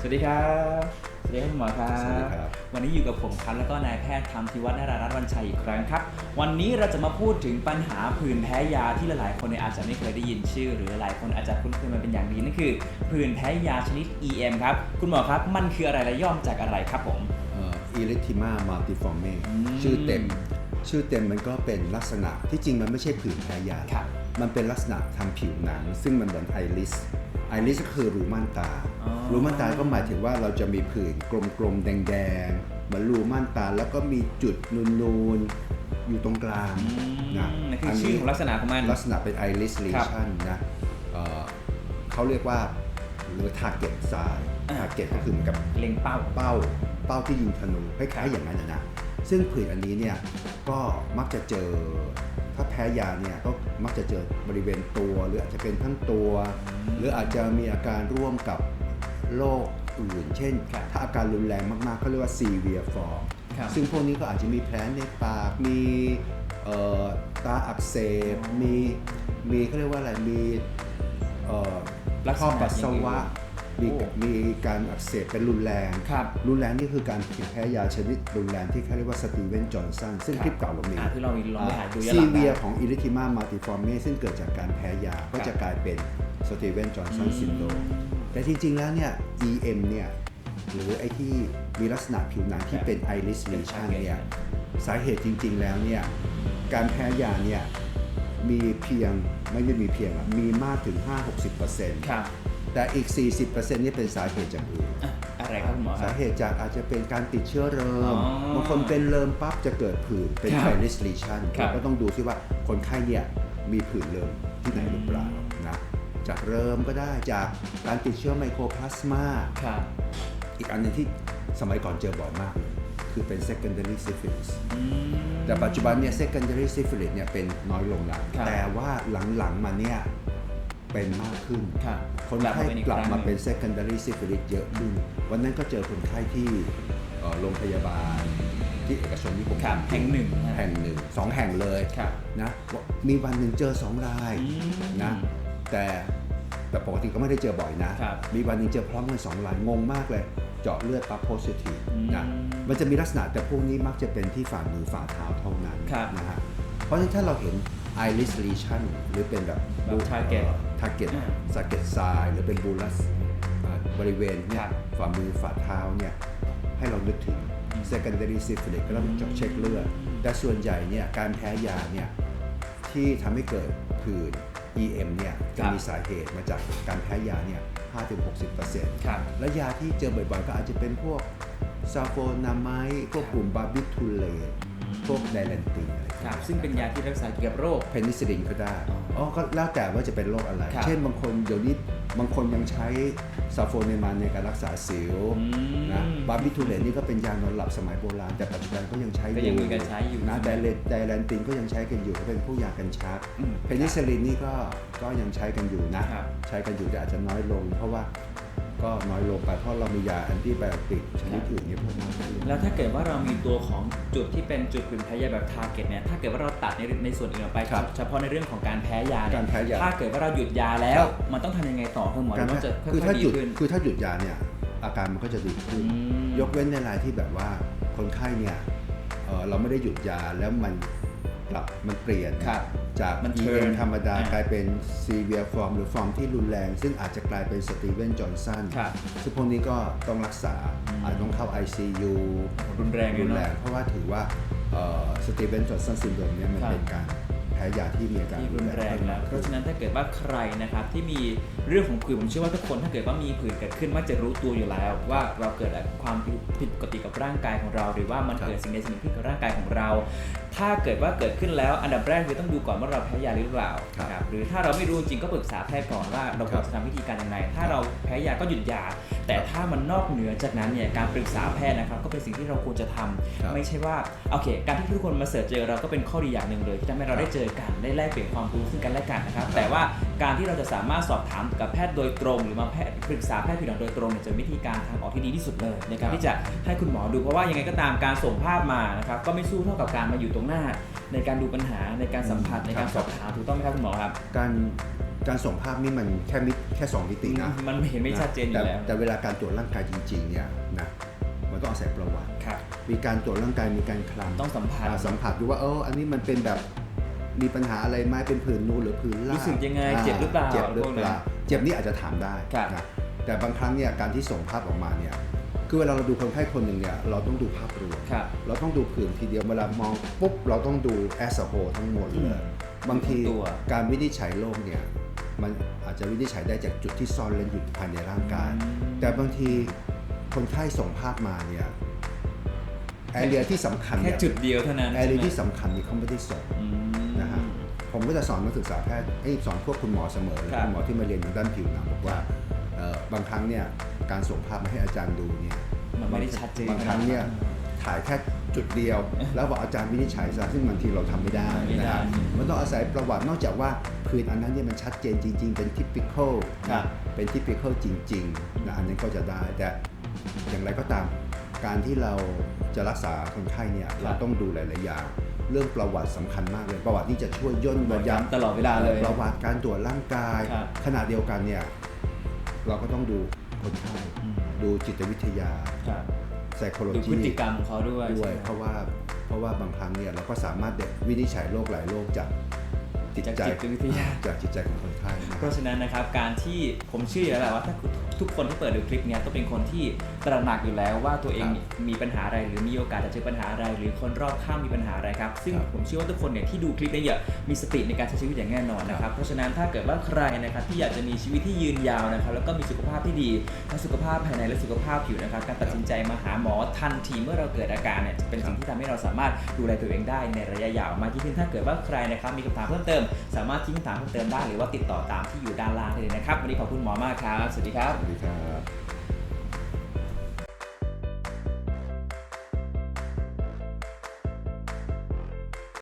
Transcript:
สวัสดีครับสวัสดีครับคุณหมอครับ สวัสดีครับ วันนี้อยู่กับผมครับแล้วก็นายแพทย์ธรรมธิวัฒน์นารารัตน์วันชัยอีกครั้งครับ วันนี้เราจะมาพูดถึงปัญหาผื่นแพ้ยาที่หลายๆ คนเนี่ยอาจจะไม่เคยได้ยินชื่อ หรือหลายคนอาจจะคุ้นเคยมันเป็นอย่างดีนั่นคือ ผื่นแพ้ยาชนิด EM ครับ คุณหมอครับ มันคืออะไรและย่อมาจากอะไรครับผม อิเล็กทิมามัลติฟอร์เมอืม ชื่อเต็ม ชื่อเต็มมันก็เป็นลักษณะที่จริงมันไม่ใช่ผื่นแพ้ยา ครับ มันเป็นลักษณะทางผิวหนัง ซึ่งมันเหมือนไอริส ไอริสก็คือรูม่านตาอ๋อรูม่านตาก็หมายถึงว่าเราจะมีผื่นกลมๆแดงๆเหมือนรูม่านตาแล้วก็มีจุดนูนๆอยู่ตรงกลางอืมนะนั่นคือชื่อของลักษณะของมัน ลักษณะเป็นไอริสเลครับชันนะเอ่อเขาเรียกว่าหรือ target size อ่า target ก็คือเหมือนกับเล็งเป้าเป้า เป้าที่ยิงธนูคล้ายๆอย่างนั้นนะนะซึ่งผื่นอันนี้เนี่ยก็มักจะเจอถ้าแพ้ยาเนี่ยก็มักจะเจอบริเวณตัว หรืออาจจะเป็นทั้งตัว หรืออาจจะมีอาการร่วมกับโรคอื่น เช่นครับถ้าอาการรุนแรงมากๆเขาเรียกว่า severe form ครับซึ่งพวกนี้ก็อาจจะมีแผลในปาก มีเอ่อตาอักเสบ มี มีเขาเรียกว่าอะไร มีเอ่อลักษณะท่อปัสสาวะ มีโอ้มีการอักเสบเป็นรุนแรงครับรุนแรงนี่คือการแพ้ยาชนิดรุนแรงที่เขาเรียกว่าสตีเวนจอห์นสันซึ่งครับคลิปเก่าเรามีอ่าที่เรามีลองไปหาดูย้อนหซีลังเวียได้ของอิริทิมามัลติฟอร์เมซึ่งเกิดจากการแพ้ยาก็จะกลายเป็นสตีเวนจอห์นสันซินโดรมแต่จริง ๆ แล้วเนี่ย EM เนี่ยหรือไอ้ที่มีลักษณะผิวหนังที่เป็น iris lesion เนี่ยสาเหตุจริง ๆ แล้วเนี่ยการแพ้ยาเนี่ยมีเพียงไม่ได้มีเพียงอะมีมากถึง 5-60%ครับ แต่อีก 40%นี่เป็นสาเหตุจากอื่นอะอะไรครับคุณหมอคสารับ เหตุจากอาจจะเป็นการติดเชื้อเริอ๋มอบางคนเป็นเริมปั๊บจะเกิดผื่นเป็น ครับไฟริสลีชันครับก็ต้องดูซิว่าคนไข้เนี่ยมีผื่นเริมที่ไหนหรือเปล่านะจากเริมก็ได้จากการติดเชื้อไมโครพลาสมา ครับอีกอันหนึงที่สมัยก่อนเจอบ่อยมากเลยคือเป็น secondary syphilis อืม แต่ปัจจุบันเนี่ย secondary syphilis เนี่ยเป็นน้อยลงแล้ว ครับแต่ว่าหลังๆมาเนี่ย เป็นมากขึ้นครับคนไข้อีกลับครั้งมาหงเป็น secondary syphilis เยอะขึ้น วันนั้นก็เจอคนไข้ที่เอ่อโรงพยาบาลที่เอกชนที่ผมครับทำแห่งหนึ่งนะแห่งหนึ่งสองแห่งเลยครับนะมีวันหนึ่งเจอสองรายอืมนะแต่แต่ปกติก็ไม่ได้เจอบ่อยนะครับมีวันหนึ่งเจอพร้อมกันสองรายงงมากเลย เจาะเลือดปั๊บ positive อืมนะมันจะมีลักษณะแต่พวกนี้มักจะเป็นที่ฝ่ามือฝ่าเท้าเท่านั้นครับนะฮะเพราะฉะนั้นถ้าเราเห็น iris lesion หรือเป็นแบบแบบ target ทาร์เก็ตอ่าสเก็ตทรายหรือเป็นบูลัสบริเวณเนี่ครัยบฝ่ามือฝ่าเท้าเนี่ยให้เรานึกถึง secondary syphilis ก็ต้องเช็คเลือดแต่ส่วนใหญ่เนี่ยการแพ้ยาเนี่ยที่ทำให้เกิดผื่น EM เนี่ยจะครับมีสาเหตุมาจากการแพ้ยาเนี่ย 5-60%ครับและยาที่เจอบ่อยๆ ก็อาจจะเป็นพวกซาโฟนามายพวกกลุ่มบาร์บิทูเลตพวกไดแลนตินอะไรครับซึ่งเป็นยาที่รักษาเกี่ยวกับโรคเพนิซิลินก็ได้อ๋ออ๋ อ๋อก็แล้วแต่ว่าจะเป็นโรคอะไร ครับเช่นบางคนเดี๋ยวนี้บางคนยังใช้ซาโฟเนมานในการรักษาสิวอืมนะบาร์บิทูเลตนี่ก็เป็นยานอนหลับสมัยโบราณ แต่ปัจจุบันก็ยังใช้ก็ยังมีการใช้อยู่นะใช่ไดไหมเลตไดแลนตินก็ยังใช้กันอยู่ก็เป็นผู้ยากันชักอืมเพนิซิลินนี่ก็ก็ยังใช้กันอยู่นะครับ ใช้กันอยู่แต่อาจจะน้อยลง เพราะว่า ก็น้อยลงไปเพราะเรามียาแอนติไบโอติกชนิดอื่นนี่เพิ่มมากขึ้นแล้วถ้าเกิดว่าเรามีตัวของจุดที่เป็นจุดผื่นแพ้ยาแบบทาร์เก็ตเนี่ยถ้าเกิดว่าเราตัดในในส่วนอื่นออกไปครับเฉพาะในเรื่องของการแพ้ยาเนี่ยการแพ้ยาถ้าเกิดว่าเราหยุดยาแล้ว มันต้องทำยังไงต่อคุณหมอหการรือว่าจะค่คืออถ้ายๆหดียุดขึ้นคือถ้าหยุดยาเนี่ยอาการมันก็จะดีขึ้นอืมยกเว้นในรายที่แบบว่าคนไข้เนี่ยเอ่อเราไม่ได้หยุดยาแล้วมัน กลับมันเปลี่ยนครับจากมัน EM turn ธรรมดาอ่ากลายเป็น severe form หรือ form ที่รุนแรง ซึ่งอาจจะกลายเป็นสตีเวนจอห์นสันครับซึ่งพวกนี้ก็ต้องรักษาอืมอาจต้องเข้า ICU รุนแรงอยู่รุนเนแรอะงเพราะว่าถือว่าสตีเวนจอห์นสันซินโดรมเนี่ยมันครับเป็นการแพ้ยาที่มีอาการที่รุนแรงแล้ว เพราะฉะนั้นถ้าเกิดว่าใครนะครับที่มีเรื่องของผื่นผมเชื่อว่าทุกคนถ้าเกิดว่ามีผื่นเกิดขึ้นมักจะรู้ตัวอยู่แล้ว ว่าเราเกิดความผิดปกติกับร่างกายของเรา หรือว่ามันเกิดสิ่งใดสิ่งหนึ่งขึ้นกับร่างกายของเรา ถ้าเกิดว่าเกิดขึ้นแล้วอันดับแรกคือต้องดูก่อนว่าเราแพ้ยาหรือเปล่าครับนะครับหรือถ้าเราไม่รู้จริงก็ปรึกษาแพทย์ก่อนว่าเราควรจะทำวิธีการยังไง ถ้าเราแพ้ยาก็หยุดยา แต่ถ้ามันนอกเหนือจากนั้นเนี่ยการปรึกษาแพทย์นะครับก็เป็นสิ่งที่เราควรจะทำครับไม่ใช่ว่าโอเค การที่ทุกคนมาเสิร์ชเจอเราก็เป็นข้อดีอย่างหนึ่งเลยที่ทำให้เราได้เจอกันได้แลกเปลี่ยนความรู้ซึ่งกันและกันนะครับแต่ว่าการที่เราจะสามารถสอบถามกับแพทย์โดยตรง หรือมาแพทย์ปรึกษาแพทย์ผิวหนังโดยตรงเนี่ยจะเป็นวิธีการทางออกที่ดีที่สุดเลยในการที่จะให้คุณหมอดูเพราะว่ายังไงก็ตามการส่งภาพมานะครับก็ไม่สู้เท่ากับการมาอยู่ตรงหน้า ในการดูปัญหาในการสัมผัสในการสอบถามถูกต้องไหมครับคุณหมอครับ การการส่งภาพนี่มันแค่มิแค่สองมิตินะมันเห็นไม่ชัดเจนอยู่แต่แล้วแต่เวลาการตรวจร่างกายจริงๆเนี่ยนะมันต้องอาศัยประวัติครับมีการตรวจร่างกายมีการคลำต้องสัมผัสอ่าสัมผัสดูว่าเอออันนี้มันเป็นแบบ มีปัญหาอะไรไหมเป็นผื่นนูนหรือผื่นลารู้สึกยังไงเจ็บหรือเปล่าเจ็บหรือเปล่าพวกนั้นเจ็บนี่อาจจะถามได้ครับนะแต่บางครั้งเนี่ยการที่ส่งภาพออกมาเนี่ยคือเวลาเราดูคนไข้คนหนึ่งเนี่ยเราต้องดูภาพรวมครับเราต้องดูผื่นทีเดียวเวลามองปุ๊บเราต้องดูแอสโฮทั้งหมดเลยบางทีตัวการวินิจฉัยโรคเนี่ยมันอาจจะวินิจฉัยได้จากจุดที่ซ่อนเร้นอยู่ภายในร่างกายอืมแต่บางทีคนไข้ส่งภาพมาเนี่ยแอเรียที่สำคัญแค่เนี่ยจุดเดียวเท่านั้นแอเรียใช่ไหมที่สำคัญนี่เขาไม่ได้ส่งอืมนะฮะผม ก็จะสอนนักศึกษาแพทย์เอ้ยสอนพวกคุณหมอเสมอเลยครับคุณหมอที่มาเรียนทางด้านผิวหนังบอกว่าเอ่อบางครั้งเนี่ยการส่งภาพมาให้อาจารย์ดูเนี่ยมันไม่ได้ชัดเจนบางครั้งเนี่ยถ่ายแค่จุดเดียว แล้วบอกอาจารย์วินิจฉัยซะซึ่งบางทีเราทำไม่ได้ไม่ได้นะฮะมันต้องอาศัยประวัตินอกจากว่าพื้นอันนั้นเนี่ยมันชัดเจนจริง ๆ เป็น typical ครับนะเป็น typical จริงๆนะอันนั้นก็จะได้แต่อย่างไรก็ตามการที่เราจะรักษาคนไข้เนี่ยเราต้องดูหลาย ๆ อย่าง เรื่องประวัติสำคัญมากเลย ประวัตินี่จะช่วยย่นระยะตลอดเวลาเลยประวัติการตรวจร่างกายครับขณะเดียวกันเนี่ยเราก็ต้องดูคนไข้อืมดูจิตวิทยาครับ psychology ดูพฤติกรรมของเขาด้วยด้วยใช่ไหมเพราะว่าเพราะว่าบางครั้งเนี่ยเราก็สามารถเด็กวินิจฉัยโรคหลายโรคจากจิตจากใจจิตวิทยาจากจิตใจของคน ไข้นะเพราะฉะนั้นนะครับการที่ผมเชื่ออยู่แล้วแหละว่าถ้าทุกคนที่เปิดดูคลิปเนี้ยต้องเป็นคนที่ตระหนักอยู่แล้วว่าตัวเองครับมีปัญหาอะไรหรือมีโอกาสจะเจอปัญหาอะไร หรือคนรอบข้างมีปัญหาอะไรครับซึ่งครับ ผมเชื่อว่าทุกคนเนี่ยที่ดูคลิปนี้เนี่ยมีสติในการใช้ชีวิตอย่างแน่นอนนะครับเพราะฉะนั้นถ้าเกิดว่าใครนะครับที่อยากจะมีชีวิตที่ยืนยาวนะครับแล้วก็มีสุขภาพที่ดีทั้งสุขภาพภายในและสุขภาพผิวนะครับการตัดสินใจมาหาหมอทันทีเมื่อเราเกิดอาการเนี่ยจะเป็นสิ่งที่ทำให้เราสามารถดูแลตัวเองได้ในระยะยาวมากยิ่งขึ้นถ้าเกิดว่าใครนะครับมีคำถามเพิ่มเติม สามารถทิ้งคำถามเพิ่มเติมได้หรือว่าติดต่อตามที่อยู่ด้านล่างเลยนะครับ วันนี้ขอบคุณหมอมากครับ สวัสดีครับ สวัสดีครับ